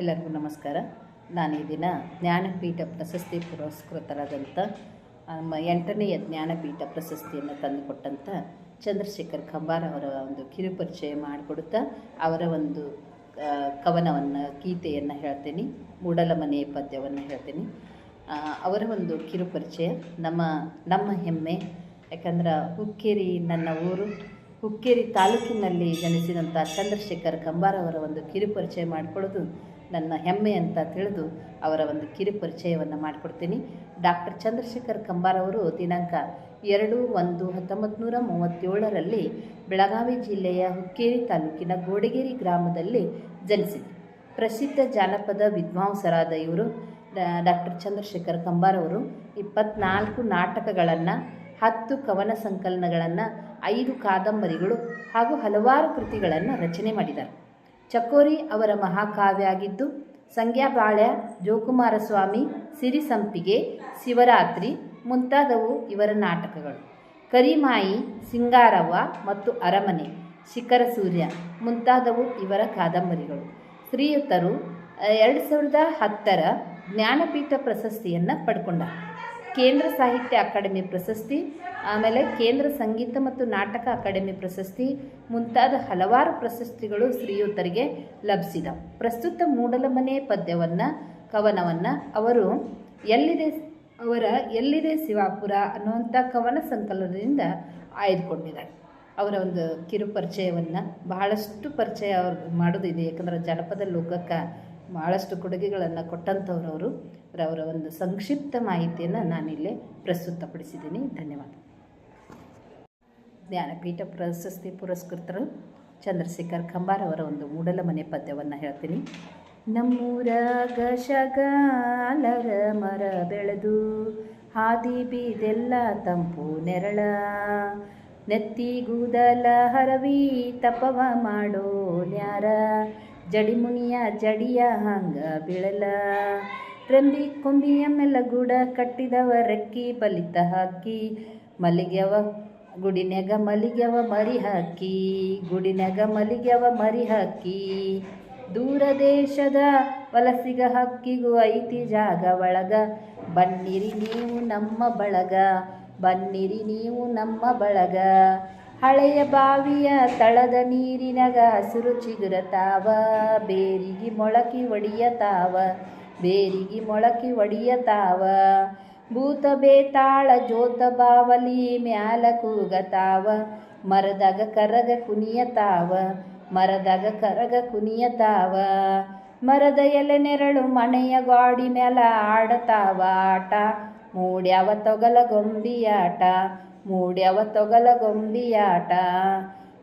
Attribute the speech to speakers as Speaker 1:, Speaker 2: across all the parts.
Speaker 1: ಎಲ್ಲರಿಗೂ ನಮಸ್ಕಾರ. ನಾನು ಈ ದಿನ ಜ್ಞಾನಪೀಠ ಪ್ರಶಸ್ತಿ ಪುರಸ್ಕೃತರಾದಂಥ ಎಂಟನೆಯ ಜ್ಞಾನಪೀಠ ಪ್ರಶಸ್ತಿಯನ್ನು ತಂದುಕೊಟ್ಟಂಥ ಚಂದ್ರಶೇಖರ್ ಕಂಬಾರ್ ಅವರ ಒಂದು ಕಿರುಪರಿಚಯ ಮಾಡಿಕೊಡುತ್ತಾ ಅವರ ಒಂದು ಕವನವನ್ನು, ಗೀತೆಯನ್ನು ಹೇಳ್ತೀನಿ ಮೂಡಲ ಮನೆಯ ಪದ್ಯವನ್ನು ಹೇಳ್ತೀನಿ. ಅವರ ಒಂದು ಕಿರುಪರಿಚಯ ನಮ್ಮ ನಮ್ಮ ಹೆಮ್ಮೆ, ಯಾಕಂದ್ರೆ ಹುಕ್ಕೇರಿ ನನ್ನ ಊರು, ಹುಕ್ಕೇರಿ ತಾಲೂಕಿನಲ್ಲಿ ಜನಿಸಿದಂಥ ಚಂದ್ರಶೇಖರ್ ಕಂಬಾರ್ ಅವರ ಒಂದು ಕಿರುಪರಿಚಯ ಮಾಡಿಕೊಳ್ಳೋದು ನನ್ನ ಹೆಮ್ಮೆ ಅಂತ ತಿಳಿದು ಅವರ ಒಂದು ಕಿರು ಪರಿಚಯವನ್ನು ಮಾಡಿಕೊಡ್ತೀನಿ. ಡಾಕ್ಟರ್ ಚಂದ್ರಶೇಖರ್ ಕಂಬಾರ್ ಅವರು ದಿನಾಂಕ ಎರಡು ಒಂದು ಹತ್ತೊಂಬತ್ತು ನೂರ ಮೂವತ್ತೇಳರಲ್ಲಿ ಬೆಳಗಾವಿ ಜಿಲ್ಲೆಯ ಹುಕ್ಕೇರಿ ತಾಲೂಕಿನ ಗೋಡಗೇರಿ ಗ್ರಾಮದಲ್ಲಿ ಜನಿಸಿದರು ಪ್ರಸಿದ್ಧ ಜಾನಪದ ವಿದ್ವಾಂಸರಾದ ಇವರು ಡಾಕ್ಟರ್ ಚಂದ್ರಶೇಖರ್ ಕಂಬಾರ್ ಅವರು. ಇಪ್ಪತ್ನಾಲ್ಕು ನಾಟಕಗಳನ್ನು, ಹತ್ತು ಕವನ ಸಂಕಲನಗಳನ್ನು, ಐದು ಕಾದಂಬರಿಗಳು ಹಾಗೂ ಹಲವಾರು ಕೃತಿಗಳನ್ನು ರಚನೆ ಮಾಡಿದ್ದಾರೆ. ಚಕೋರಿ ಅವರ ಮಹಾಕಾವ್ಯ ಆಗಿದ್ದು ಸಂಗ್ಯಾಬಾಳ್ಯ, ಜೋಕುಮಾರಸ್ವಾಮಿ, ಸಿರಿಸಂಪಿಗೆ, ಶಿವರಾತ್ರಿ ಮುಂತಾದವು ಇವರ ನಾಟಕಗಳು. ಕರಿಮಾಯಿ, ಸಿಂಗಾರವ್ವ ಮತ್ತು ಅರಮನೆ, ಶಿಖರ ಸೂರ್ಯ ಮುಂತಾದವು ಇವರ ಕಾದಂಬರಿಗಳು. ಶ್ರೀಯುತರು ಎರಡು ಸಾವಿರದ ಹತ್ತರ ಜ್ಞಾನಪೀಠ ಪ್ರಶಸ್ತಿಯನ್ನು ಪಡ್ಕೊಂಡಾರ. ಕೇಂದ್ರ ಸಾಹಿತ್ಯ ಅಕಾಡೆಮಿ ಪ್ರಶಸ್ತಿ, ಆಮೇಲೆ ಕೇಂದ್ರ ಸಂಗೀತ ಮತ್ತು ನಾಟಕ ಅಕಾಡೆಮಿ ಪ್ರಶಸ್ತಿ, ಮುಂತಾದ ಹಲವಾರು ಪ್ರಶಸ್ತಿಗಳು ಶ್ರೀಯುತರಿಗೆ ಲಭಿಸಿದ. ಪ್ರಸ್ತುತ ಮೂಡಲಮನೆ ಪದ್ಯವನ್ನು, ಕವನವನ್ನು ಅವರು ಎಲ್ಲಿದೆ, ಅವರ ಎಲ್ಲಿದೆ ಶಿವಾಪುರ ಅನ್ನುವಂಥ ಕವನ ಸಂಕಲನದಿಂದ ಆಯ್ದುಕೊಂಡಿದ್ದಾರೆ. ಅವರ ಒಂದು ಕಿರು ಪರಿಚಯವನ್ನು ಬಹಳಷ್ಟು ಪರಿಚಯ ಅವ್ರು ಮಾಡೋದಿದೆ ಯಾಕಂದರೆ ಜನಪದ ಲೋಕಕ್ಕೆ ಭಾಳಷ್ಟು ಕೊಡುಗೆಗಳನ್ನು ಕೊಟ್ಟಂಥವ್ರು ಅವರು ಅವರ ಒಂದು ಸಂಕ್ಷಿಪ್ತ ಮಾಹಿತಿಯನ್ನು ನಾನಿಲ್ಲೇ ಪ್ರಸ್ತುತಪಡಿಸಿದ್ದೀನಿ. ಧನ್ಯವಾದ. ಜ್ಞಾನಪೀಠ ಪ್ರಶಸ್ತಿ ಪುರಸ್ಕೃತರು ಚಂದ್ರಶೇಖರ್ ಕಂಬಾರ್ ಅವರ ಒಂದು ಮೂಡಲ ಮನೆ ಪದ್ಯವನ್ನು ಹೇಳ್ತೀನಿ. ನಮ್ಮೂರ ಗಶಗಾಲರ ಮರ ಬೆಳೆದು ಹಾದಿ ಬೀದೆಲ್ಲ ತಂಪು ನೆರಳ. ನೆತ್ತಿಗೂದಲ ಹರವಿ ತಪವ ಮಾಡೋ ನ್ಯಾರ. ಜಡಿಮುನಿಯ ಜಡಿಯ ಹಂಗ ಬೀಳಲ. ರಂಬಿ ಕೊಂಬಿಯಮ್ಮೆಲ್ಲ ಗೂಡ ಕಟ್ಟಿದವ ರೆಕ್ಕಿ ಬಲಿತ ಹಾಕಿ. ಮಲ್ಲಿಗೆವ ಗುಡಿನ್ಯಾಗ ಮಲಿಗೆವ ಮರಿ ಹಾಕಿ. ಗುಡಿನ್ಯಾಗ ಮಲಿಗೆವ ಮರಿ ಹಾಕಿ. ದೂರ ದೇಶದ ವಲಸಿಗ ಹಕ್ಕಿಗೂ ಐತಿ ಜಾಗ ಒಳಗ. ಬನ್ನಿರಿ ನೀವು ನಮ್ಮ ಬಳಗ. ಬನ್ನಿರಿ ನೀವು ನಮ್ಮ ಬಳಗ. ಹಳೆಯ ಬಾವಿಯ ತಳದ ನೀರಿನಗ ಹಸಿರು ಚಿಗುರತಾವ, ಬೇರಿಗೆ ಮೊಳಕಿ ಒಡಿಯತಾವ, ಬೇರಿಗೆ ಮೊಳಕಿ ಒಡಿಯತಾವ. ಭೂತ ಬೇತಾಳ ಜೋತ ಬಾವಲಿ ಮ್ಯಾಲ ಕೂಗತಾವ, ಮರದಾಗ ಕರಗ ಕುನಿಯತಾವ ಮರದಾಗ ಕರಗ ಕುನಿಯತಾವ ಮರದ ಎಲೆ ನೆರಳು ಮನೆಯ ಗಾಡಿ ಮ್ಯಾಲ ಆಡತಾವ ಆಟ, ಮೂಡ್ಯಾವ ತೊಗಲ ಗೊಂಬಿಯಾಟ ಮೂಡ್ಯಾವ ತೊಗಲ ಗೊಂಬಿಯಾಟ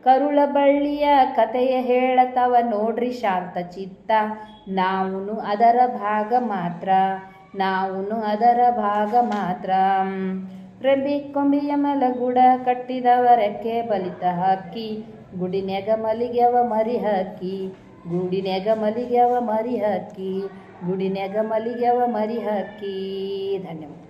Speaker 1: ಕರುಳ ಬಳ್ಳಿಯ ಕಥೆಯ ಹೇಳತವ ನೋಡ್ರಿ ಶಾಂತ ಚಿತ್ತ. ನಾವುನು ಅದರ ಭಾಗ ಮಾತ್ರ. ನಾವುನು ಅದರ ಭಾಗ ಮಾತ್ರ. ಕೊಂಬಿಯ ಮಲಗುಡ ಗುಡ ಕಟ್ಟಿದವ ರೆಕ್ಕೆ ಬಲಿತ ಹಕ್ಕಿ. ಗುಡಿನೆಗ ಮಲಿಗೆವ ಮರಿ ಹಾಕಿ ಗುಡಿನ್ಯಾಗ ಮಲಿಗೆವ ಮರಿ ಹಾಕಿ ನೆಗ ಮಲಿಗೆವ ಮರಿ ಹಕ್ಕಿ. ಧನ್ಯವಾದ.